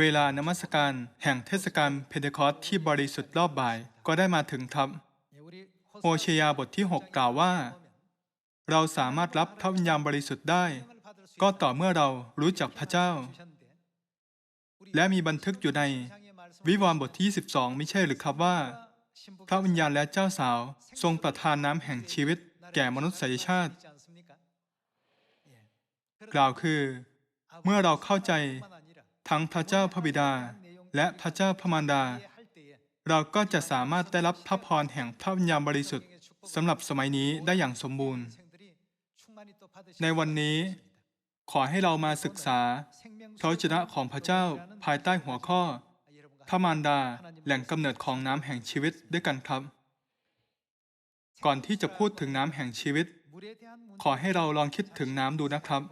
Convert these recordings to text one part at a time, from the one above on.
เวลานมัสการแห่งเทศกาลเพเทคอสที่บริสุทธิ์รอบบ่ายก็ได้มาถึงครับ โอเชยาบทที่ 6 กล่าวว่า เราสามารถรับพระวิญญาณบริสุทธิ์ได้ ก็ต่อเมื่อเรารู้จักพระเจ้า และมีบันทึกอยู่ใน วิวรณ์บทที่ 22 ไม่ใช่หรือครับว่า พระวิญญาณและเจ้าสาวทรงประทานน้ำแห่งชีวิต แก่มนุษยชาติ กล่าวคือ เมื่อเราเข้าใจ ทั้งพระเจ้าพระบิดา และพระเจ้าพระมารดา เราก็จะสามารถได้รับพระพรแห่งพระวิญญาณบริสุทธิ์สำหรับสมัยนี้ได้อย่างสมบูรณ์ ในวันนี้ขอให้เรามาศึกษาพระชนะของพระเจ้าภายใต้หัวข้อ พระมารดาแหล่งกำเนิดของน้ำแห่งชีวิตด้วยกันครับ ก่อนที่จะพูดถึงน้ำแห่งชีวิต ขอให้เราลองคิดถึงน้ำดูนะครับ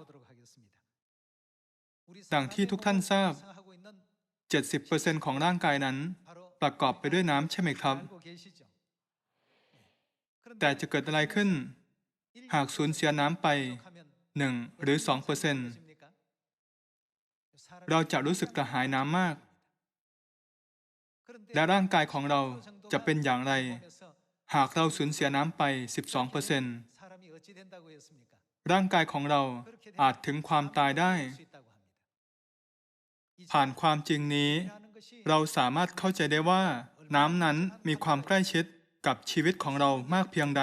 ดังที่ทุกท่านทราบ 70%ของร่างกายนั้น ประกอบไปด้วยน้ำใช่ไหมครับ แต่จะเกิดอะไรขึ้น หากสูญเสียน้ำไป 1 หรือ 2%เราจะรู้สึกกระหายน้ำมาก และร่างกายของเราจะเป็นอย่างไร หากเราสูญเสียน้ำไป 12%ร่างกายของเราอาจถึงความตายได้ ผ่านความจริงนี้ เราสามารถเข้าใจได้ว่า น้ำนั้นมีความใกล้ชิดกับชีวิตของเรามากเพียงใด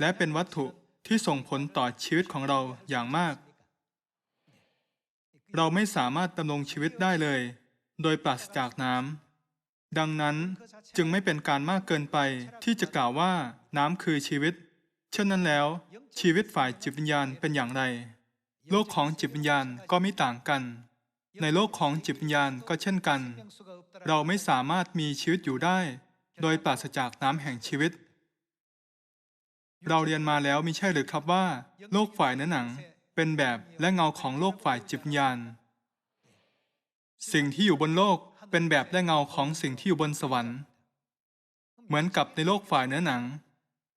และเป็นวัตถุที่ส่งผลต่อชีวิตของเราอย่างมาก เราไม่สามารถดำรงชีวิตได้เลย โดยปราศจากน้ำดังนั้นจึงไม่เป็นการมากเกินไปที่จะกล่าวว่าน้ำคือชีวิต เช่นนั้นแล้ว ชีวิตฝ่ายจิตวิญญาณเป็นอย่างไร โลกของจิตวิญญาณก็ไม่ต่างกัน ในโลกของจิตวิญญาณก็เช่นกัน เราไม่สามารถมีชีวิตอยู่ได้ โดยปราศจากน้ำแห่งชีวิต เราเรียนมาแล้วมิใช่หรือครับว่า โลกฝ่ายเนื้อหนัง เป็นแบบและเงาของโลกฝ่ายจิตวิญญาณ สิ่งที่อยู่บนโลกเป็นแบบและเงาของสิ่งที่อยู่บนสวรรค์ เหมือนกับในโลกฝ่ายเนื้อหนัง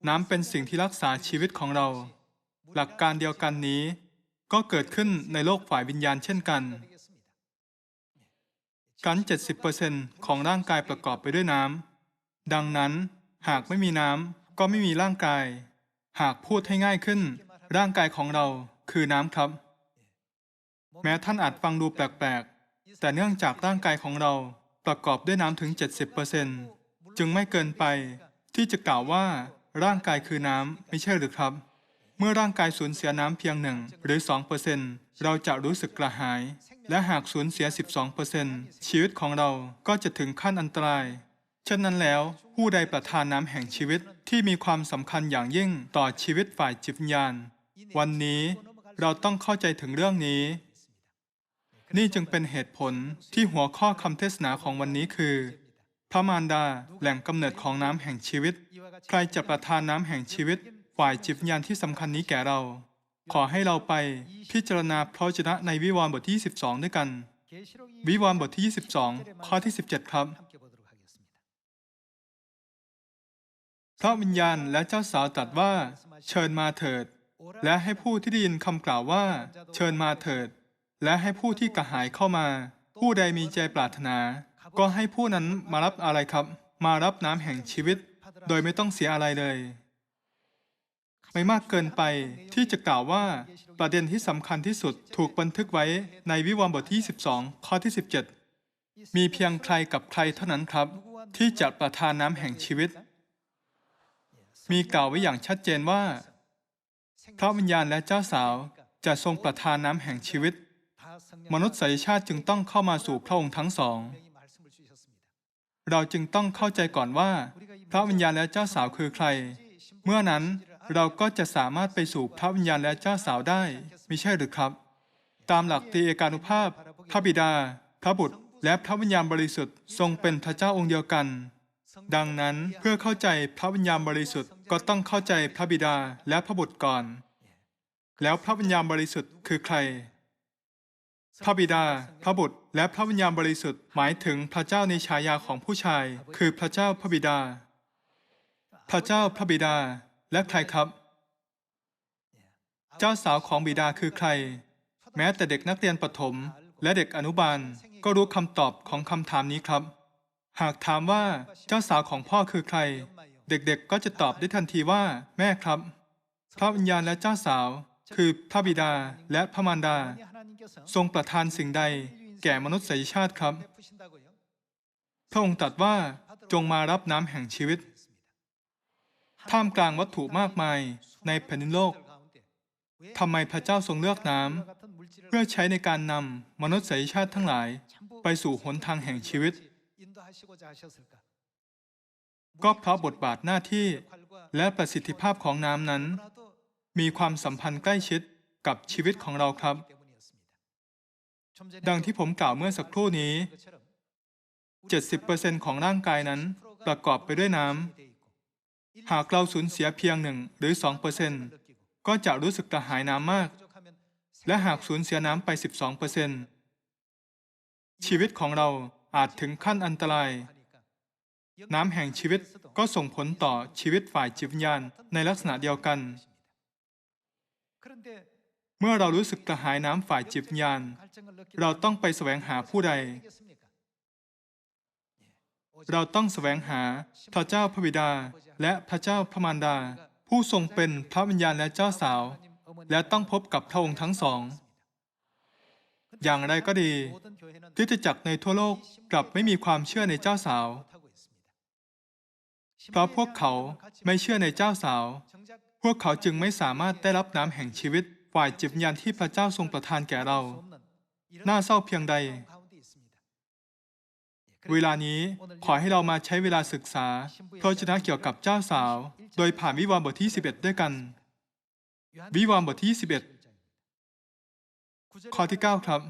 น้ำเป็นสิ่งที่รักษาชีวิตของเรา หลักการเดียวกันนี้ ก็เกิดขึ้นในโลกฝ่ายวิญญาณเช่นกัน กัน 70%ของร่างกายประกอบไปด้วยน้ำ ดังนั้น หากไม่มีน้ำก็ไม่มีร่างกาย หากพูดให้ง่ายขึ้น ร่างกายของเราคือน้ำครับ แม้ท่านอาจฟังดูแปลกๆ แต่เนื่องจากร่างกายของเราประกอบด้วยน้ำถึง 70%จึงไม่เกินไปที่จะกล่าวว่าร่างกายคือน้ำไม่ใช่หรือครับ เมื่อร่างกายสูญเสียน้ำเพียงหนึ่งหรือ2เปอร์เซนเราจะรู้สึกกระหาย และหากสูญเสีย 12เปอร์เซนชีวิตของเราก็จะถึงขั้นอันตราย ฉะนั้นแล้วผู้ใดประทานน้ำแห่งชีวิตที่มีความสำคัญอย่างยิ่งต่อชีวิตฝ่ายจิตวิญญาณ วันนี้เราต้องเข้าใจถึงเรื่องนี้ นี่จึงเป็นเหตุผลที่หัวข้อคำเทศนาของวันนี้คือพระมารดาแหล่งกำเนิดของน้ำแห่งชีวิต ใครจะประทานน้ำแห่งชีวิต ฝ่ายจิตวิญญาณที่สำคัญนี้แก่เรา ขอให้เราไปพิจารณาพระชนะในวิวรณ์บทที่ 22 ด้วยกัน วิวรณ์บทที่ 22 ข้อที่ 17 ครับ พระวิญญาณและเจ้าสาวตรัสว่า เชิญมาเถิด และให้ผู้ที่ได้ยินคำกล่าวว่า เชิญมาเถิด และให้ผู้ที่กระหายเข้ามา ผู้ใดมีใจปรารถนา ก็ให้ผู้นั้นมารับอะไรครับ มารับน้ำแห่งชีวิต โดยไม่ต้องเสียอะไรเลย ไม่มากเกินไปที่จะกล่าวว่าประเด็นที่สำคัญที่สุดถูกบันทึกไว้ในวิวรณ์บทที่ 12 ข้อที่ 17 มีเพียงใครกับใครเท่านั้นครับ ที่จะประทานน้ำแห่งชีวิต มีกล่าวไว้อย่างชัดเจนว่า พระวิญญาณและเจ้าสาวจะทรงประทานน้ำแห่งชีวิต มนุษยชาติจึงต้องเข้ามาสู่พระองค์ทั้งสอง เราจึงต้องเข้าใจก่อนว่า พระวิญญาณและเจ้าสาวคือใคร เมื่อนั้น เราก็จะสามารถไปสู่พระวิญญาณและเจ้าสาวได้ไม่ใช่หรือครับ ตามหลักตรีเอกานุภาพ พระบิดา พระบุตร และพระวิญญาณบริสุทธิ์ทรงเป็นพระเจ้าองค์เดียวกัน ดังนั้นเพื่อเข้าใจพระวิญญาณบริสุทธิ์ก็ต้องเข้าใจพระบิดาและพระบุตรก่อน แล้วพระวิญญาณบริสุทธิ์คือใคร พระบิดา พระบุตร และพระวิญญาณบริสุทธิ์หมายถึงพระเจ้าในฉายาของผู้ชาย คือพระเจ้าพระบิดา พระเจ้าพระบิดา และใครครับ เจ้าสาวของบิดาคือใคร แม้แต่เด็กนักเรียนประถม และเด็กอนุบาลก็รู้คำตอบของคำถามนี้ครับ หากถามว่าเจ้าสาวของพ่อคือใคร เด็กๆก็จะตอบได้ทันทีว่า แม่ครับ พระวิญญาณและเจ้าสาว คือพระบิดาและพระมารดา ทรงประทานสิ่งใด แก่มนุษยชาติครับพระองค์ตรัสว่าจงมารับน้ำแห่งชีวิต ท่ามกลางวัตถุมากมายในแผ่นดินโลกทำไมพระเจ้าทรงเลือกน้ำเพื่อใช้ในการนำมนุษยชาติทั้งหลาย ไปสู่หนทางแห่งชีวิต ก็เพราะบทบาทหน้าที่และประสิทธิภาพของน้ำนั้น มีความสัมพันธ์ใกล้ชิดกับชีวิตของเราครับ ดังที่ผมกล่าวเมื่อสักครู่นี้ 70%ของร่างกายนั้นประกอบไปด้วยน้ำ หากเราสูญเสียเพียงหนึ่งหรือ2%ก็จะรู้สึกกระหายน้ำมาก และหากสูญเสียน้ำไป 12%ชีวิตของเราอาจถึงขั้นอันตราย น้ำแห่งชีวิตก็ส่งผลต่อชีวิตฝ่ายจิตวิญญาณในลักษณะเดียวกัน เมื่อเรารู้สึกกระหายน้ำฝ่ายจิตวิญญาณ เราต้องไปแสวงหาผู้ใด เราต้องแสวงหาพระเจ้าพระบิดา และพระเจ้าพระมารดา ผู้ทรงเป็นพระวิญญาณและเจ้าสาว และต้องพบกับพระองค์ทั้งสอง อย่างไรก็ดีคริสตจักรในทั่วโลกกลับไม่มีความเชื่อในเจ้าสาว เพราะพวกเขาไม่เชื่อในเจ้าสาว พวกเขาจึงไม่สามารถได้รับน้ำแห่งชีวิตฝ่ายจิตวิญญาณที่พระเจ้าทรงประทานแก่เรา น่าเศร้าเพียงใด เวลานี้ขอให้เรามาใช้เวลาศึกษาพระวจนะเกี่ยวกับเจ้าสาว โดยผ่านวิวรณ์บทที่ 11 ด้วยกัน วิวรณ์บทที่ 11 ข้อที่ 9 ครับ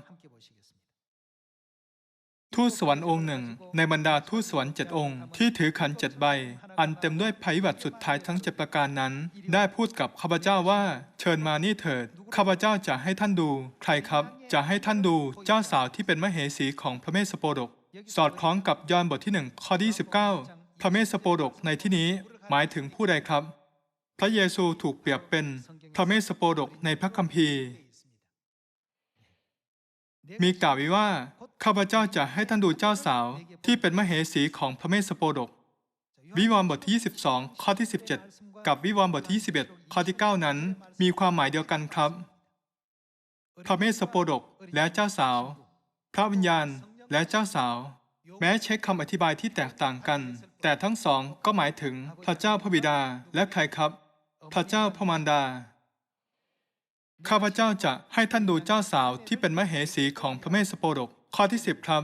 ทูตสวรรค์องค์หนึ่ง ในบรรดาทูตสวรรค์เจ็ดองค์ ที่ถือขันเจ็ดใบ อันเต็มด้วยภัยบัติสุดท้ายทั้งเจ็ดประการนั้น ได้พูดกับข้าพเจ้าว่าเชิญมานี่เถิดข้าพเจ้าจะให้ท่านดู ใครครับ จะให้ท่านดูเจ้าสาวที่เป็นมเหสีของพระเมสสโปดก สอดคล้องกับยอห์นบทที่หนึ่งข้อที่19 พระเมสสโปดกในที่นี้หมายถึงผู้ใดครับ พระเยซูถูกเปรียบเป็นพระเมสสโปดกในพระคัมภีร์ มีกล่าวไว้ว่าข้าพเจ้าจะให้ท่านดูเจ้าสาวที่เป็นมเหสีของพระเมสสโปดก วิวรณ์บทที่ 22 ข้อที่ 17 กับวิวรณ์บทที่ 21 ข้อที่ 9 นั้น มีความหมายเดียวกันครับ พระเมสสโปดกและเจ้าสาว พระวิญญาณ และเจ้าสาว แม้ใช้คำอธิบายที่แตกต่างกัน แต่ทั้งสองก็หมายถึงพระเจ้าพระบิดาและใครครับ พระเจ้าพระมารดา ข้าพเจ้าจะให้ท่านดูเจ้าสาวที่เป็นมเหสีของพระเมสสโปดกข้อที่10ครับ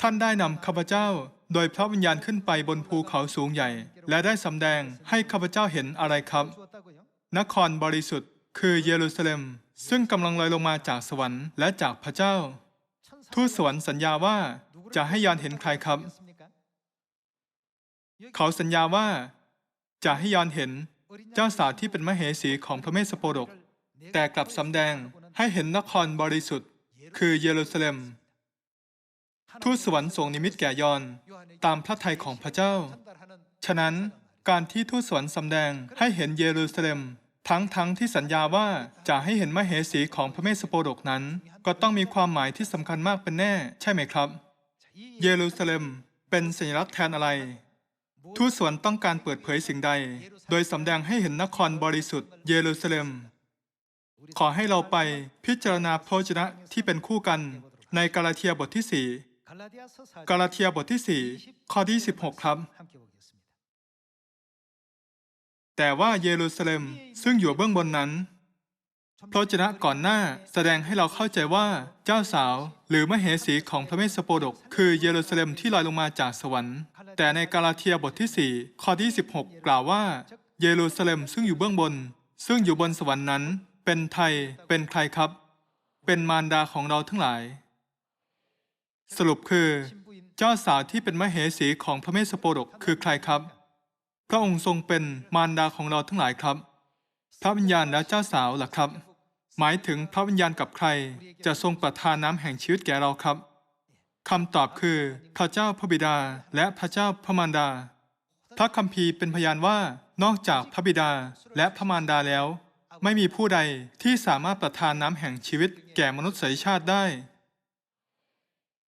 ท่านได้นำข้าพเจ้าโดยพระวิญญาณขึ้นไปบนภูเขาสูงใหญ่ และได้สำแดงให้ข้าพเจ้าเห็นอะไรครับ นครบริสุทธิ์ คือเยรูซาเล็ม ซึ่งกำลังลอยลงมาจากสวรรค์และจากพระเจ้า ทูตสวรรค์สัญญาว่าจะให้ยานเห็นใครครับ เขาสัญญาว่าจะให้ยานเห็นเจ้าสาวที่เป็นมเหสีของพระเมสสโปดก แต่กลับสำแดงให้เห็นนครบริสุทธิ์ คือเยรูซาเล็ม ทูตสวรรค์ทรงนิมิตแก่ยอนตามพระทัยของพระเจ้า ฉะนั้นการที่ทูตสวรรค์สำแดงให้เห็นเยรูซาเล็ม ทั้งทั้งที่สัญญาว่าจะให้เห็นมเหสีของพระเมสสโปดกนั้น ก็ต้องมีความหมายที่สำคัญมากเป็นแน่ ใช่ไหมครับ เยรูซาเล็มเป็นสัญลักษณ์แทนอะไร ทูตสวรรค์ต้องการเปิดเผยสิ่งใด โดยสำแดงให้เห็นนครบริสุทธิ์เยรูซาเล็ม ขอให้เราไปพิจารณาพระจนะที่เป็นคู่กัน ในกาลาเทียบทที่ 4 กาลาเทียบทที่ 4 ข้อที่ 16 ครับ แต่ว่าเยรูซาเล็มซึ่งอยู่เบื้องบนนั้นพระวจนะก่อนหน้าแสดงให้เราเข้าใจว่าเจ้าสาว หรือมเหสีของพระเมสสโปดก คือเยรูซาเล็มที่ลอยลงมาจากสวรรค์ แต่ในกาลาเทียบทที่ 4 ข้อที่ 16 กล่าวว่า เยรูซาเล็มซึ่งอยู่เบื้องบน ซึ่งอยู่บนสวรรค์นั้น เป็นไทยเป็นใครครับ เป็นมารดาของเราทั้งหลาย สรุปคือ เจ้าสาวที่เป็นมเหสีของพระเมสสโปดกคือใครครับ พระองค์ทรงเป็นมารดาของเราทั้งหลายครับ พระวิญญาณและเจ้าสาวล่ะครับ หมายถึงพระวิญญาณกับใคร จะทรงประทานน้ำแห่งชีวิตแก่เราครับคำตอบคือพระเจ้าพระบิดาและพระเจ้าพระมารดา พระคัมภีร์เป็นพยานว่านอกจากพระบิดาและพระมารดาแล้ว ไม่มีผู้ใดที่สามารถประทานน้ำแห่งชีวิตแก่มนุษยชาติได้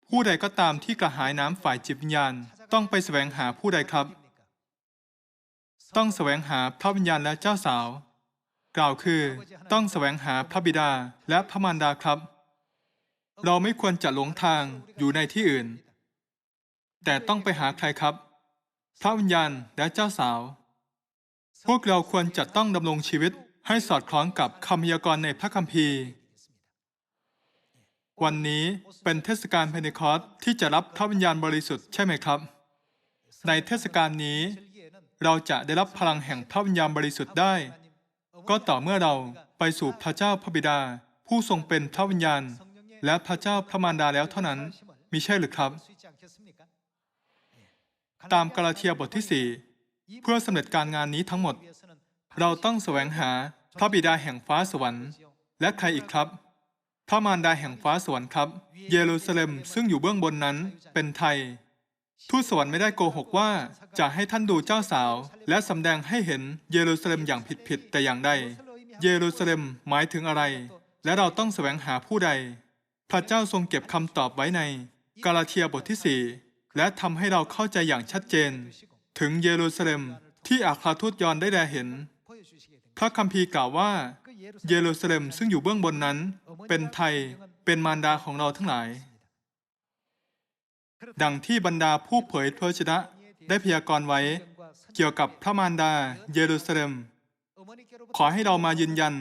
ผู้ใดก็ตามที่กระหายน้ำฝ่ายจิตวิญญาณต้องไปแสวงหาผู้ใดครับ ต้องแสวงหาพระวิญญาณและเจ้าสาว กล่าวคือต้องแสวงหาพระบิดาและพระมารดาครับ เราไม่ควรจะหลงทางอยู่ในที่อื่น แต่ต้องไปหาใครครับ พระวิญญาณและเจ้าสาว พวกเราควรจะต้องดำรงชีวิตให้สอดคล้องกับคำพยากรณ์ในพระคัมภีร์วันนี้เป็นเทศกาลเพนเทคอสที่จะรับพระวิญญาณบริสุทธิ์ใช่ไหมครับ ในเทศกาลนี้ เราจะได้รับพลังแห่งพระวิญญาณบริสุทธิ์ได้ ก็ต่อเมื่อเราไปสู่พระเจ้าพระบิดา ผู้ทรงเป็นพระวิญญาณ และพระเจ้าพระมารดาแล้วเท่านั้นมิใช่หรือครับ ตามกาลาเทียบทที่ 4 เพื่อสำเร็จการงานนี้ทั้งหมด เราต้องแสวงหาพระบิดาแห่งฟ้าสวรรค์ และใครอีกครับ พระมารดาแห่งฟ้าสวรรค์ครับ เยรูซาเล็มซึ่งอยู่เบื้องบนนั้นเป็นไทย ทูตสวรรค์ไม่ได้โกหกว่าจะให้ท่านดูเจ้าสาว และสำแดงให้เห็นเยรูซาเล็มอย่างผิดๆแต่อย่างใด เยรูซาเล็มหมายถึงอะไร และเราต้องแสวงหาผู้ใด พระเจ้าทรงเก็บคำตอบไว้ในกาลาเทียบทที่4และทำให้เราเข้าใจอย่างชัดเจน ถึงเยรูซาเล็มที่อัครทูตยอนได้แลเห็น พระคัมภีร์กล่าวว่า เยรูซาเล็มซึ่งอยู่เบื้องบนนั้น เป็นไทยเป็นมารดาของเราทั้งหลาย ดังที่บรรดาผู้เผยพระชนะได้พยากรณ์ไว้ เกี่ยวกับพระมารดาเยรูซาเล็ม ขอให้เรามายืนยัน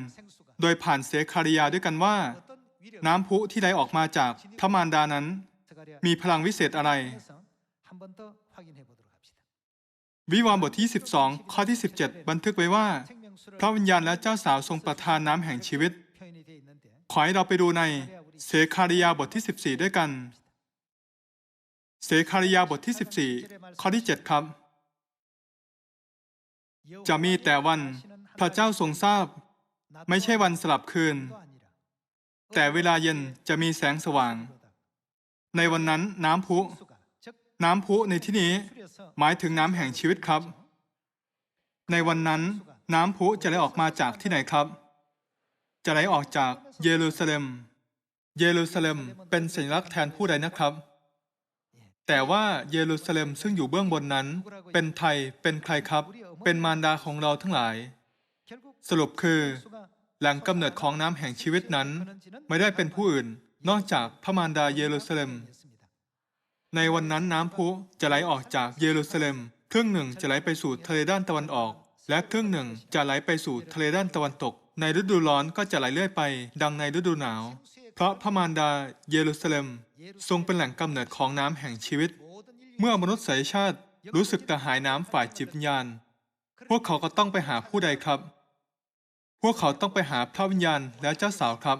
โดยผ่านเสคาริยาด้วยกันว่า น้ำพุที่ไหลออกมาจากพระมารดานั้น มีพลังวิเศษอะไร วิวรณ์บทที่ 12 ข้อที่ 17 บันทึกไว้ว่า พระวิญญาณและเจ้าสาวทรงประทานน้ำแห่งชีวิต ขอให้เราไปดูในเสคาริยาบทที่ 14 ด้วยกัน เสคาริยาบทที่ 14 ข้อที่ 7 ครับ จะมีแต่วันพระเจ้าทรงทราบ ไม่ใช่วันสลับคืน แต่เวลาเย็นจะมีแสงสว่าง ในวันนั้นน้ำพุ น้ำพุในที่นี้หมายถึงน้ำแห่งชีวิตครับ ในวันนั้นน้ำพุจะไหลออกมาจากที่ไหนครับ จะไหลออกจากเยรูซาเล็ม เยรูซาเล็มเป็นสัญลักษณ์แทนผู้ใดนะครับ แต่ว่าเยรูซาเล็มซึ่งอยู่เบื้องบนนั้น เป็นไทยเป็นใครครับ เป็นมารดาของเราทั้งหลาย สรุปคือแหล่งกำเนิดของน้ำแห่งชีวิตนั้น ไม่ได้เป็นผู้อื่น นอกจากพระมารดาเยรูซาเล็ม ในวันนั้นน้ำพุจะไหลออกจากเยรูซาเล็ม ครึ่งหนึ่งจะไหลไปสู่ทะเลด้านตะวันออก และครึ่งหนึ่งจะไหลไปสู่ทะเลด้านตะวันตก ในฤดูร้อนก็จะไหลเลื่อยไป ดังในฤดูหนาว เพราะพระมารดาเยรูซาเล็ม ทรงเป็นแหล่งกำเนิดของน้ำแห่งชีวิต เมื่อมนุษย์สายชาติรู้สึกกระหายน้ำฝ่ายจิตวิญญาณ พวกเขาก็ต้องไปหาผู้ใดครับ พวกเขาต้องไปหาพระวิญญาณและเจ้าสาวครับ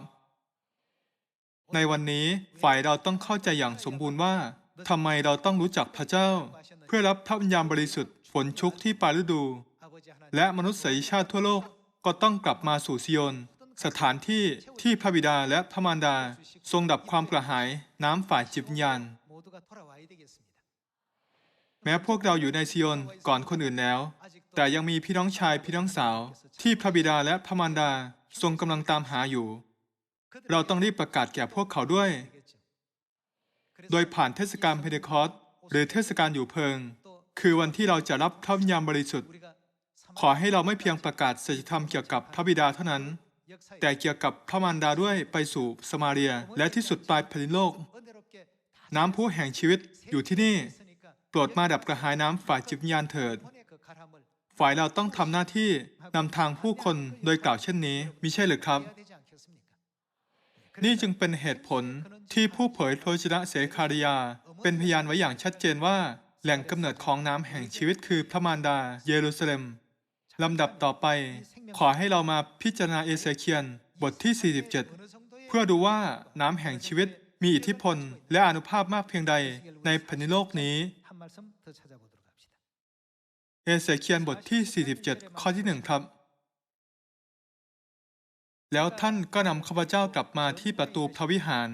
ในวันนี้ฝ่ายเราต้องเข้าใจอย่างสมบูรณ์ว่าทำไมเราต้องรู้จักพระเจ้า เพื่อรับพระวิญญาณบริสุทธิ์ฝนชุกที่ปลายฤดู และมนุษยชาติทั่วโลกก็ต้องกลับมาสู่ซิโยน สถานที่ที่พระบิดาและพระมารดาทรงดับความกระหายน้ำฝ่ายจิตวิญญาณ แม้พวกเราอยู่ในซิโยนก่อนคนอื่นแล้ว แต่ยังมีพี่น้องชายพี่น้องสาว ที่พระบิดาและพระมารดาทรงกำลังตามหาอยู่ เราต้องรีบประกาศแก่พวกเขาด้วย โดยผ่านเทศกาลเพนเทคอสต์หรือเทศกาลอยู่เพิง คือวันที่เราจะรับพระวิญญาณบริสุทธิ์ ขอให้เราไม่เพียงประกาศสัจธรรมเกี่ยวกับพระบิดาเท่านั้น แต่เกี่ยวกับพระมารดาด้วยไปสู่สมาเรีย และที่สุดปลายแผ่นดินโลก น้ำพุแห่งชีวิตอยู่ที่นี่ โปรดมาดับกระหายน้ำฝ่ายจิตวิญญาณเถิด ฝ่ายเราต้องทำหน้าที่นำทางผู้คนโดยกล่าวเช่นนี้มิใช่หรือครับ นี่จึงเป็นเหตุผลที่ผู้เผยพระวจนะเสคาริยา เป็นพยานไว้อย่างชัดเจนว่า แหล่งกำเนิดของน้ำแห่งชีวิตคือพระมารดา เยรูซาเล็ม ลำดับต่อไป ขอให้เรามาพิจารณาเอเสเคียนบทที่ 47 เพื่อดูว่าน้ำแห่งชีวิตมีอิทธิพล และอนุภาพมากเพียงใดในแผ่นดินโลกนี้ เอเสเคียนบทที่ 47 ข้อที่หนึ่งครับ แล้วท่านก็นำข้าพเจ้ากลับมาที่ประตูพระวิหาร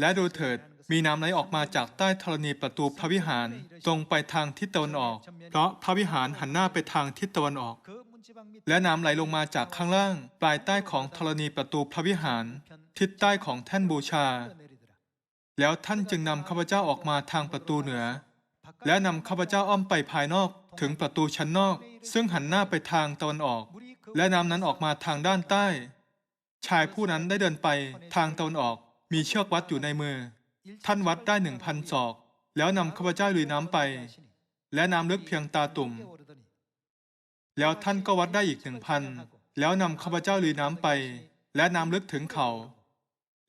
และดูเถิดมีน้ำไหลออกมาจากใต้ธรณีประตูพระวิหารตรงไปทางทิศตะวันออก เพราะพระวิหารหันหน้าไปทางทิศตะวันออก และน้ำไหลลงมาจากข้างล่าง ปลายใต้ของธรณีประตูพระวิหาร ทิศใต้ของแท่นบูชา แล้วท่านจึงนำข้าพเจ้าออกมาทางประตูเหนือ และนำข้าพเจ้าอ้อมไปภายนอกถึงประตูชั้นนอก ซึ่งหันหน้าไปทางตะวันออก และน้ำนั้นออกมาทางด้านใต้ ชายผู้นั้นได้เดินไปทางตะวันออก มีเชือกวัดอยู่ในมือ ท่านวัดได้หนึ่งพันศอก แล้วนำข้าพเจ้าลุยน้ำไป และน้ำลึกเพียงตาตุ่ม แล้วท่านก็วัดได้อีกหนึ่งพันแล้วนำข้าพเจ้าลุยน้ำไป และน้ำลึกถึงเขา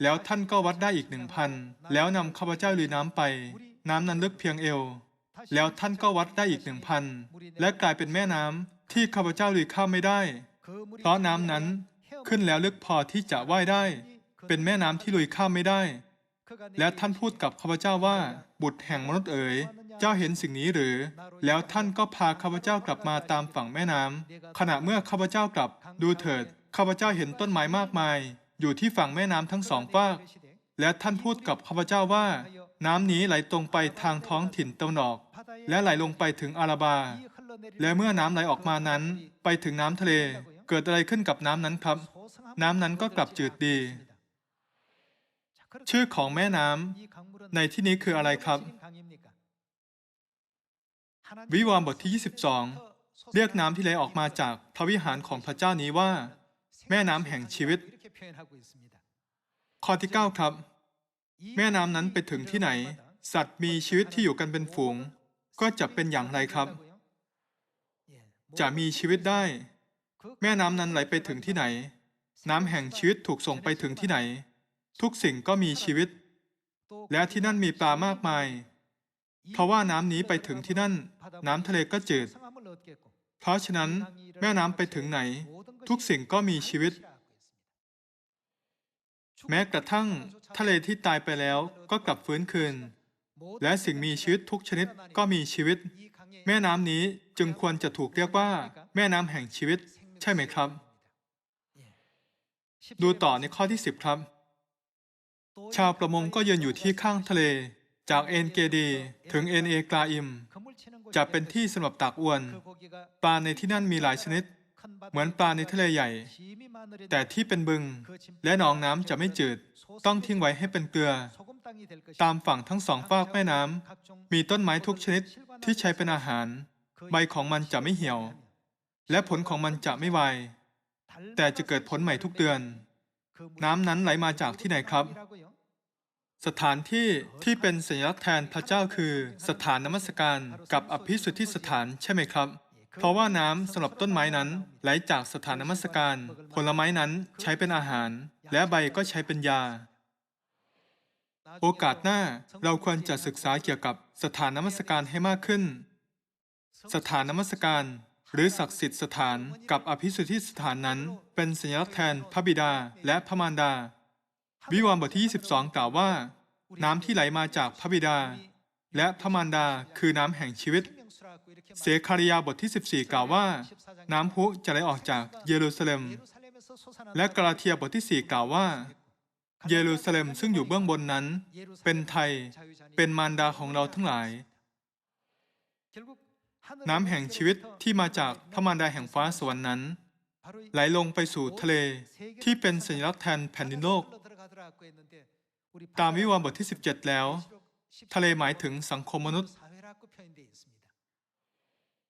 แล้วท่านก็วัดได้อีกหนึ่งพันแล้วนำข้าพเจ้าลุยน้ำไป น้ำนั้นลึกเพียงเอว แล้วท่านก็วัดได้อีกหนึ่งพันและกลายเป็นแม่น้ำที่ข้าพเจ้าลุยข้ามไม่ได้ เพราะน้ำนั้นขึ้นแล้วลึกพอที่จะว่ายได้ เป็นแม่น้ำที่ลุยข้ามไม่ได้ และท่านพูดกับข้าพเจ้าว่า บุตรแห่งมนุษย์เอ๋ย เจ้าเห็นสิ่งนี้หรือ แล้วท่านก็พาข้าพเจ้ากลับมาตามฝั่งแม่น้ำขณะเมื่อข้าพเจ้ากลับ ดูเถิดข้าพเจ้าเห็นต้นไม้มากมาย อยู่ที่ฝั่งแม่น้ำทั้งสองฝากและท่านพูดกับข้าพเจ้าว่า น้ำนี้ไหลตรงไปทางท้องถิ่นตะวันออก และไหลลงไปถึงอาราบา และเมื่อน้ำไหลออกมานั้น ไปถึงน้ำทะเล เกิดอะไรขึ้นกับน้ำนั้นครับ น้ำนั้นก็กลับจืดดี ชื่อของแม่น้ำในที่นี้คืออะไรครับ วิวรณ์บทที่ 22 เรียกน้ำที่ไหลออกมาจากพระวิหารของพระเจ้านี้ว่า แม่น้ำแห่งชีวิต ข้อที่ 9 ครับ แม่น้ำนั้นไปถึงที่ไหน สัตว์มีชีวิตที่อยู่กันเป็นฝูง ก็จะเป็นอย่างไรครับ จะมีชีวิตได้ แม่น้ำนั้นไหลไปถึงที่ไหน น้ำแห่งชีวิตถูกส่งไปถึงที่ไหน ทุกสิ่งก็มีชีวิต และที่นั่นมีปลามากมาย เพราะว่าน้ำนี้ไปถึงที่นั่น น้ำทะเลก็จืด เพราะฉะนั้นแม่น้ำไปถึงไหน ทุกสิ่งก็มีชีวิต แม้กระทั่งทะเลที่ตายไปแล้วก็กลับฟื้นคืน และสิ่งมีชีวิตทุกชนิดก็มีชีวิต แม่น้ำนี้จึงควรจะถูกเรียกว่า แม่น้ำแห่งชีวิต ใช่ไหมครับ ดูต่อในข้อที่ 10 ครับ ชาวประมงก็ยืนอยู่ที่ข้างทะเล จากเอ็นเกดีถึงเอ็นเอกลาอิม จะเป็นที่สำหรับตากอวน ปลาในที่นั่นมีหลายชนิด เหมือนปลาในทะเลใหญ่ แต่ที่เป็นบึง และหนองน้ำจะไม่จืด ต้องทิ้งไว้ให้เป็นเกลือ ตามฝั่งทั้งสองฝากแม่น้ำมีต้นไม้ทุกชนิดที่ใช้เป็นอาหาร ใบของมันจะไม่เหี่ยว และผลของมันจะไม่วายแต่จะเกิดผลใหม่ทุกเดือน น้ำนั้นไหลมาจากที่ไหนครับ สถานที่ที่เป็นสัญลักษณ์แทนพระเจ้าคือ สถานนมัสการกับอภิสุทธิสถานใช่ไหมครับ เพราะว่าน้ำสำหรับต้นไม้นั้นไหลจากสถานนมัสการ ผลไม้นั้นใช้เป็นอาหาร และใบก็ใช้เป็นยา โอกาสหน้าเราควรจะศึกษาเกี่ยวกับสถานนมัสการให้มากขึ้น สถานนมัสการ หรือศักดิ์สิทธิ์สถานกับอภิสุทธิสถานนั้น เป็นสัญลักษณ์แทนพระบิดาและพระมารดา วิวรณ์บทที่ 22 กล่าวว่า น้ำที่ไหลมาจากพระบิดา และพระมารดาคือน้ำแห่งชีวิต เสคาริยาบทที่ 14 กล่าวว่า น้ำพุจะไหลออกจากเยรูซาเล็ม และกาลาเทียบทที่ 4 กล่าวว่า เยรูซาเล็มซึ่งอยู่เบื้องบนนั้น เป็นไทยเป็นมารดาของเราทั้งหลาย น้ำแห่งชีวิตที่มาจากพระมารดาแห่งฟ้าสวรรค์นั้น ไหลลงไปสู่ทะเลที่เป็นสัญลักษณ์แทนแผ่นดินโลก ตามวิวรณ์บทที่ 17 แล้ว ทะเลหมายถึงสังคมมนุษย์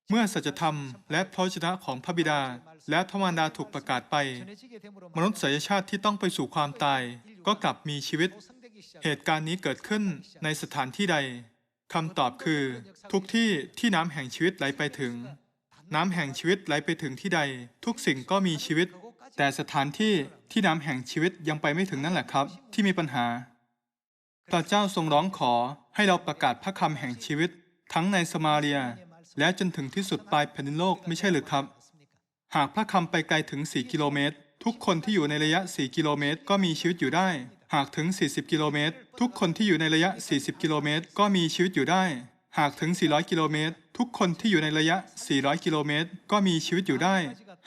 เมื่อสัจธรรมและพระวจนะของพระบิดา และพระมารดาถูกประกาศไป มนุษยชาติที่ต้องไปสู่ความตาย ก็กลับมีชีวิต เหตุการณ์นี้เกิดขึ้นในสถานที่ใด คำตอบคือ ทุกที่ที่น้ำแห่งชีวิตไหลไปถึง น้ำแห่งชีวิตไหลไปถึงที่ใด ทุกสิ่งก็มีชีวิต แต่สถานที่ที่น้ำแห่งชีวิตยังไปไม่ถึงนั่นแหละครับ ที่มีปัญหา พระเจ้าทรงร้องขอให้เราประกาศพระคำแห่งชีวิต ทั้งในสมาเรีย และจนถึงที่สุดปลายแผ่นดินโลกไม่ใช่หรือครับ หากพระคำไปไกลถึง 4 กิโลเมตร ทุกคนที่อยู่ในระยะ 4 กิโลเมตร ก็มีชีวิตอยู่ได้ หากถึง 40 กิโลเมตร ทุกคนที่อยู่ในระยะ 40 กิโลเมตร ก็มีชีวิตอยู่ได้ หากถึง 400 กิโลเมตร ทุกคนที่อยู่ในระยะ 400 กิโลเมตร ก็มีชีวิตอยู่ได้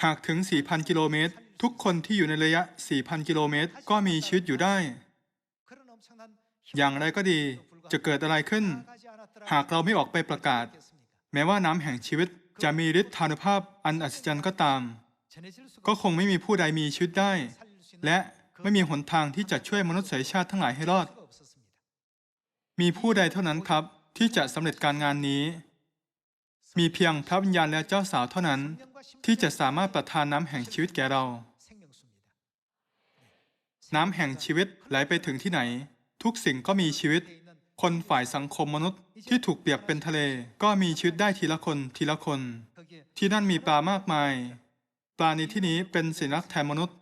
หากถึง 4,000 กิโลเมตร ทุกคนที่อยู่ในระยะ 4,000 กิโลเมตร ก็มีชีวิตอยู่ได้ อย่างไรก็ดี จะเกิดอะไรขึ้น หากเราไม่ออกไปประกาศ แม้ว่าน้ำแห่งชีวิตจะมีฤทธานุภาพอันอัศจรรย์ก็ตาม ก็คงไม่มีผู้ใดมีชีวิตได้ และ ไม่มีหนทางที่จะช่วยมนุษยชาติทั้งหลายให้รอด มีผู้ใดเท่านั้นครับที่จะสำเร็จการงานนี้ มีเพียงพระวิญญาณและเจ้าสาวเท่านั้น ที่จะสามารถประทานน้ำแห่งชีวิตแก่เรา น้ำแห่งชีวิตไหลไปถึงที่ไหน ทุกสิ่งก็มีชีวิต คนฝ่ายสังคมมนุษย์ที่ถูกเปรียบเป็นทะเล ก็มีชีวิตได้ทีละคนทีละคน ที่นั่นมีปลามากมาย ปลาในที่นี้เป็นสัญลักแทนมนุษย์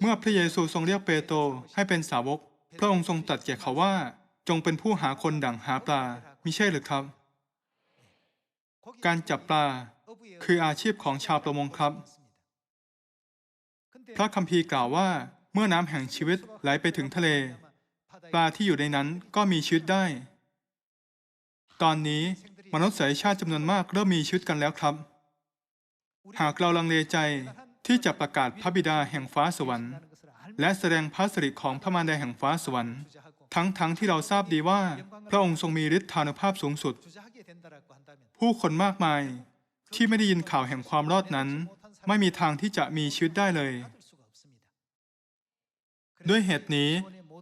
เมื่อพระเยซูทรงเรียกเปโตรให้เป็นสาวก พระองค์ทรงตรัสแก่เขาว่า จงเป็นผู้หาคนดั่งหาปลามิใช่หรือครับ การจับปลาคืออาชีพของชาวประมงครับ พระคัมภีร์กล่าวว่า เมื่อน้ำแห่งชีวิตไหลไปถึงทะเล ปลาที่อยู่ในนั้นก็มีชีวิตได้ ตอนนี้มนุษย์สายชาติจำนวนมากเริ่มมีชีวิตกันแล้วครับ หากเราลังเลใจ ที่จะประกาศพระบิดาแห่งฟ้าสวรรค์ และแสดงพระสิริของพระมารดาแห่งฟ้าสวรรค์ ทั้งทั้งที่เราทราบดีว่า พระองค์ทรงมีฤทธานุภาพสูงสุด ผู้คนมากมายที่ไม่ได้ยินข่าวแห่งความรอดนั้น ไม่มีทางที่จะมีชีวิตได้เลย ด้วยเหตุนี้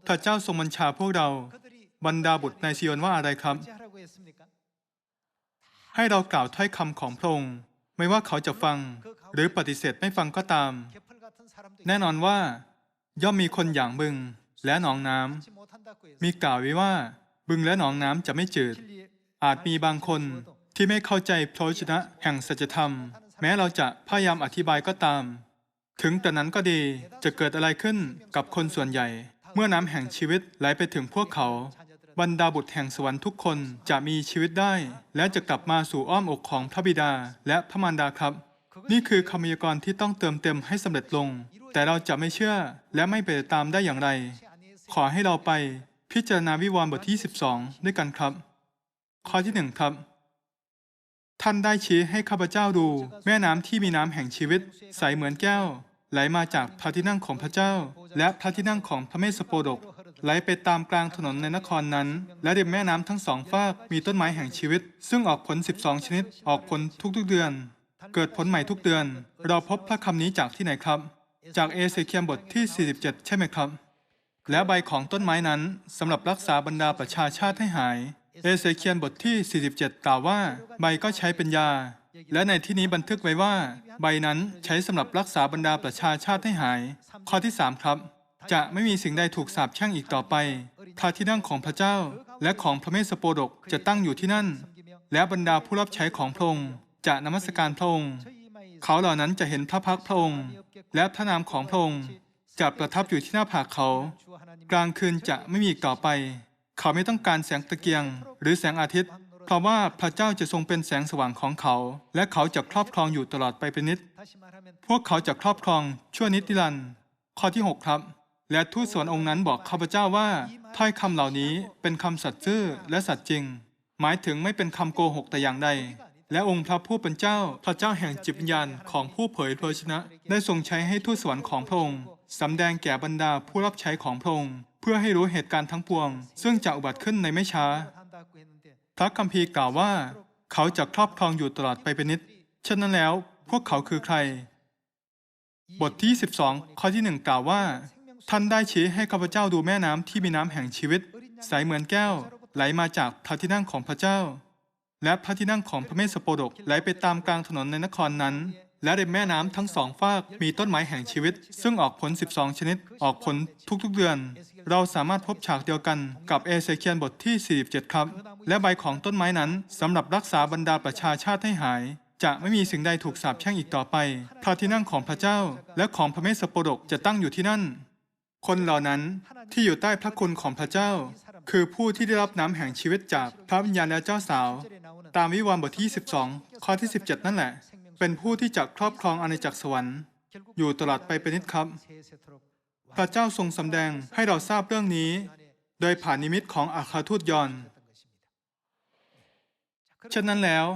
พระเจ้าทรงบัญชาพวกเราบรรดาบุตรในซิโยนว่าอะไรครับ ให้เรากล่าวถ้อยคำของพระองค์ ไม่ว่าเขาจะฟังหรือปฏิเสธไม่ฟังก็ตาม แน่นอนว่า ย่อมมีคนอย่างบึงและหนองน้ำมีกล่าวไว้ว่า บึงและหนองน้ำจะไม่จืด อาจมีบางคนที่ไม่เข้าใจพระวจนะแห่งสัจธรรม แม้เราจะพยายามอธิบายก็ตาม ถึงแต่นั้นก็ดีจะเกิดอะไรขึ้นกับคนส่วนใหญ่ เมื่อน้ำแห่งชีวิตไหลไปถึงพวกเขา บรรดาบุตรแห่งสวรรค์ทุกคนจะมีชีวิตได้ และจะกลับมาสู่อ้อมอกของพระบิดาและพระมารดาครับ นี่คือคำพยากรณ์ที่ต้องเติมเต็มให้สำเร็จลง แต่เราจะไม่เชื่อและไม่ไปตามได้อย่างไร ขอให้เราไปพิจารณาวิวรณ์บทที่ 12 ด้วยกันครับ ข้อที่หนึ่งครับ ท่านได้ชี้ให้ข้าพเจ้าดู แม่น้ำที่มีน้ำแห่งชีวิต ใสเหมือนแก้ว ไหลมาจากพระที่นั่งของพระเจ้า และพระที่นั่งของพระเมสสโปดก ไหลไปตามกลางถนนในนครนั้น และริมแม่น้ำทั้งสองฝากมีต้นไม้แห่งชีวิต ซึ่งออกผล 12 ชนิด ออกผลทุกๆเดือน เกิดผลใหม่ทุกเดือน เราพบพระคำนี้จากที่ไหนครับ จากเอเสเคียมบทที่ 47 ใช่ไหมครับ และใบของต้นไม้นั้นสำหรับรักษาบรรดาประชาชาติให้หาย เอเสเคียนบทที่ 47 กล่าวว่า ใบก็ใช้เป็นยา และในที่นี้บันทึกไว้ว่า ใบนั้นใช้สำหรับรักษาบรรดาประชาชาติให้หาย ข้อที่ 3 ครับ จะไม่มีสิ่งใดถูกสาปแช่งอีกต่อไป พระที่นั่งของพระเจ้าและของพระเมสสโปดกจะตั้งอยู่ที่นั่น และบรรดาผู้รับใช้ของพระองค์จะนมัสการพระองค์ เขาเหล่านั้นจะเห็นพระพักตร์พระองค์ และพระนามของพระองค์จะประทับอยู่ที่หน้าผากเขา กลางคืนจะไม่มีอีกต่อไป เขาไม่ต้องการแสงตะเกียง หรือแสงอาทิตย์ เพราะว่าพระเจ้าจะทรงเป็นแสงสว่างของเขา และเขาจะครอบครองอยู่ตลอดไปเป็นนิด พวกเขาจะครอบครองชั่วนิดนิรันดร์ข้อที่ 6 ครับ และทูตสวรรค์องค์นั้นบอกข้าพเจ้าว่าถ้อยคำเหล่านี้เป็นคำสัตย์ซื่อและสัตย์จริง หมายถึงไม่เป็นคำโกหกแต่อย่างใด และองค์พระผู้เป็นเจ้าพระเจ้าแห่งจิตวิญญาณของผู้เผยพระชนะ ได้ทรงใช้ให้ทูตสวรรค์ของพระองค์สำแดงแก่บรรดาผู้รับใช้ของพระองค์เพื่อให้รู้เหตุการณ์ทั้งปวง ซึ่งจะอุบัติขึ้นในไม่ช้าพระคัมภีร์กล่าวว่า เขาจะครอบครองอยู่ตลอดไปเป็นนิดฉะนั้นแล้วพวกเขาคือใคร บทที่ 12 ข้อที่หนึ่งกล่าวว่า ท่านได้ชี้ให้ข้าพเจ้าดูแม่น้ำที่มีน้ำแห่งชีวิตใสเหมือนแก้ว ไหลมาจากพระที่นั่งของพระเจ้า และพระที่นั่งของพระเมสสโปดกไหลไปตามกลางถนนในนครนั้น และริมแม่น้ำทั้งสองฝากมีต้นไม้แห่งชีวิต ซึ่งออกผล 12 ชนิดออกผลทุกๆเดือน เราสามารถพบฉากเดียวกันกับเอเสเคียนบทที่ 47 ครับ และใบของต้นไม้นั้นสำหรับรักษาบรรดาประชาชาติให้หายจะไม่มีสิ่งใดถูกสาปแช่งอีกต่อไป พระที่นั่งของพระเจ้าและของพระเมสสโปดกจะตั้งอยู่ที่นั่น คนเหล่านั้นที่อยู่ใต้พระคุณของพระเจ้า คือผู้ที่ได้รับน้ำแห่งชีวิตจากพระวิญญาณและเจ้าสาว ตามวิวรณ์บทที่ 12 ข้อที่ 17 นั่นแหละ เป็นผู้ที่จะครอบครองอาณาจักรสวรรค์ อยู่ตลอดไปเป็นนิดครับ พระเจ้าทรงสำแดงให้เราทราบเรื่องนี้ โดยผ่านนิมิตของอาคาทูตยอนฉะนั้นแล้ว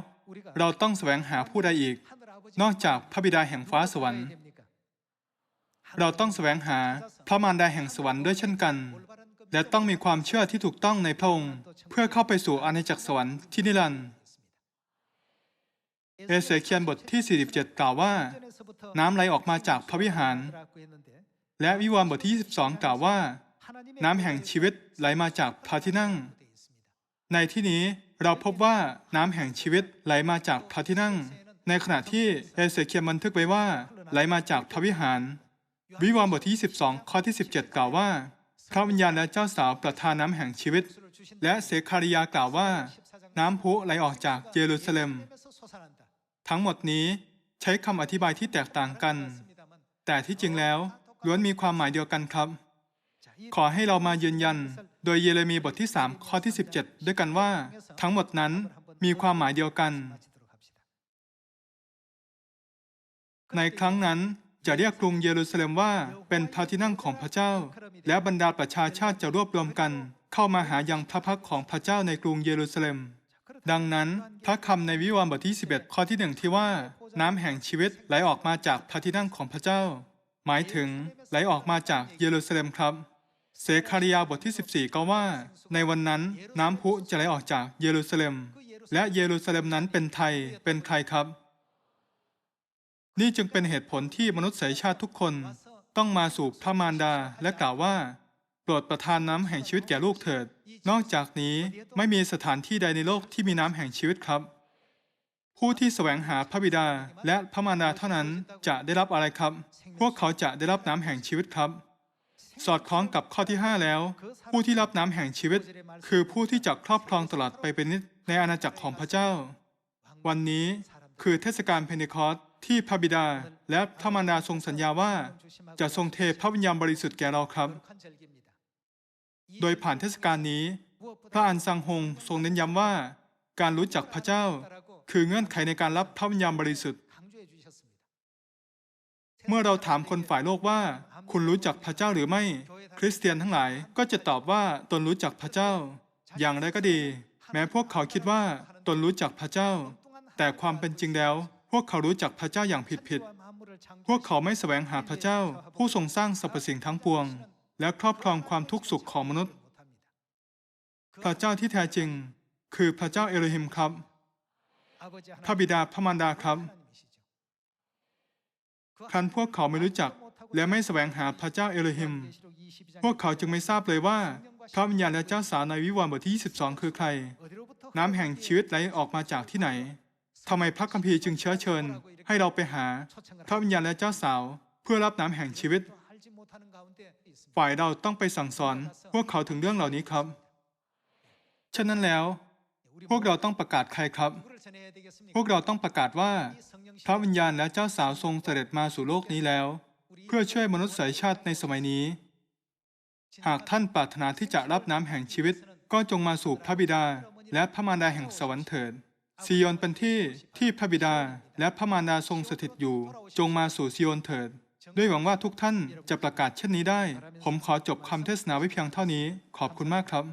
เราต้องแสวงหาผู้ใดอีก นอกจากพระบิดาแห่งฟ้าสวรรค์ เราต้องแสวงหาพระมารดาแห่งสวรรค์ด้วยเช่นกัน และต้องมีความเชื่อที่ถูกต้องในพระองค์เพื่อเข้าไปสู่อาณาจักรสวรรค์ที่นิรันดร์เอเสเคียนบทที่ 47 กล่าวว่า น้ำไหลออกมาจากพระวิหาร และวิวรณ์บทที่ 22 กล่าวว่า น้ำแห่งชีวิตไหลมาจากพระที่นั่ง ในที่นี้เราพบว่าน้ำแห่งชีวิตไหลมาจากพระที่นั่ง ในขณะที่เอเสเคียลบันทึกไว้ว่าไหลมาจากพระวิหาร วิวรณ์บทที่22ข้อที่ 17 กล่าวว่า พระวิญญาณและเจ้าสาวประทานน้ำแห่งชีวิต และเสคาริยากล่าวว่า น้ำพุไหลออกจากเยรูซาเล็ม ทั้งหมดนี้ใช้คำอธิบายที่แตกต่างกัน แต่ที่จริงแล้วล้วนมีความหมายเดียวกันครับ ขอให้เรามายืนยัน โดยเยเรมีบทที่ 3 ข้อที่ 17 ด้วยกันว่า ทั้งหมดนั้นมีความหมายเดียวกัน ในครั้งนั้น จะเรียกกรุงเยรูซาเล็มว่าเป็นพระที่นั่งของพระเจ้า และบรรดาประชาชาติจะรวบรวมกัน เข้ามาหายังพระพักของพระเจ้าในกรุงเยรูซาเล็ม ดังนั้นพระคำในวิวรณ์บทที่ 11 ข้อที่หนึ่งที่ว่า น้ำแห่งชีวิตไหลออกมาจากพระที่นั่งของพระเจ้า หมายถึงไหลออกมาจากเยรูซาเล็มครับเสคาริยาบทที่ 14 ก็ว่า ในวันนั้นน้ำพุจะไหลออกจากเยรูซาเล็ม และเยรูซาเล็มนั้นเป็นไทยเป็นใครครับ นี่จึงเป็นเหตุผลที่มนุษยชาติทุกคนต้องมาสู่พระมารดาและกล่าวว่า โปรดประทานน้ำแห่งชีวิตแก่ลูกเถิด นอกจากนี้ไม่มีสถานที่ใดในโลกที่มีน้ำแห่งชีวิตครับ ผู้ที่แสวงหาพระบิดาและพระมารดาเท่านั้นจะได้รับอะไรครับ พวกเขาจะได้รับน้ำแห่งชีวิตครับ สอดคล้องกับข้อที่ 5 แล้ว ผู้ที่รับน้ำแห่งชีวิต คือผู้ที่จะครอบครองตลอดไปเป็นนิจในอาณาจักรของพระเจ้า วันนี้คือเทศกาลเพนเทคอส ที่พระบิดาและพระมารดาทรงสัญญาว่า จะทรงเทพระวิญญาณบริสุทธิ์แก่เราครับ โดยผ่านเทศกาลนี้ พระอันซังฮงทรงเน้นย้ำว่า การรู้จักพระเจ้า คือเงื่อนไขในการรับพระวิญญาณบริสุทธิ์ เมื่อเราถามคนฝ่ายโลกว่า คุณรู้จักพระเจ้าหรือไม่ คริสเตียนทั้งหลายก็จะตอบว่าตนรู้จักพระเจ้า อย่างไรก็ดี แม้พวกเขาคิดว่าตนรู้จักพระเจ้า แต่ความเป็นจริงแล้ว พวกเขารู้จักพระเจ้าอย่างผิดๆ พวกเขาไม่แสวงหาพระเจ้า ผู้ทรงสร้างสรรพสิ่งทั้งปวง และครอบครองความทุกข์สุขของมนุษย์ พระเจ้าที่แท้จริง คือพระเจ้าเอโลฮิมครับ พระบิดาพระมารดาครับ ครั้นพวกเขาไม่รู้จักและไม่แสวงหาพระเจ้าเอโลฮิม พวกเขาจึงไม่ทราบเลยว่า พระวิญญาณและเจ้าสาวในวิวรณ์บทที่ 22 คือใคร น้ำแห่งชีวิตไหลออกมาจากที่ไหน ทำไมพระคัมภีร์จึงเชื้อเชิญ ให้เราไปหาพระวิญญาณและเจ้าสาว เพื่อรับน้ำแห่งชีวิต ฝ่ายเราต้องไปสั่งสอน พวกเขาถึงเรื่องเหล่านี้ครับ ฉะนั้นแล้ว พวกเราต้องประกาศใครครับ พวกเราต้องประกาศว่า พระวิญญาณและเจ้าสาวทรงเสด็จมาสู่โลกนี้แล้ว เพื่อช่วยมนุษยชาติในสมัยนี้ หากท่านปรารถนาที่จะรับน้ำแห่งชีวิต ก็จงมาสู่พระบิดา และพระมารดาแห่งสวรรค์เถิด ซียอนเป็นที่ที่พระบิดาและพระมารดาทรงสถิตอยู่ จงมาสู่ซียอนเถิด ด้วยหวังว่าทุกท่านจะประกาศเช่นนี้ได้ ผมขอจบคำเทศนาไว้เพียงเท่านี้ ขอบคุณมากครับ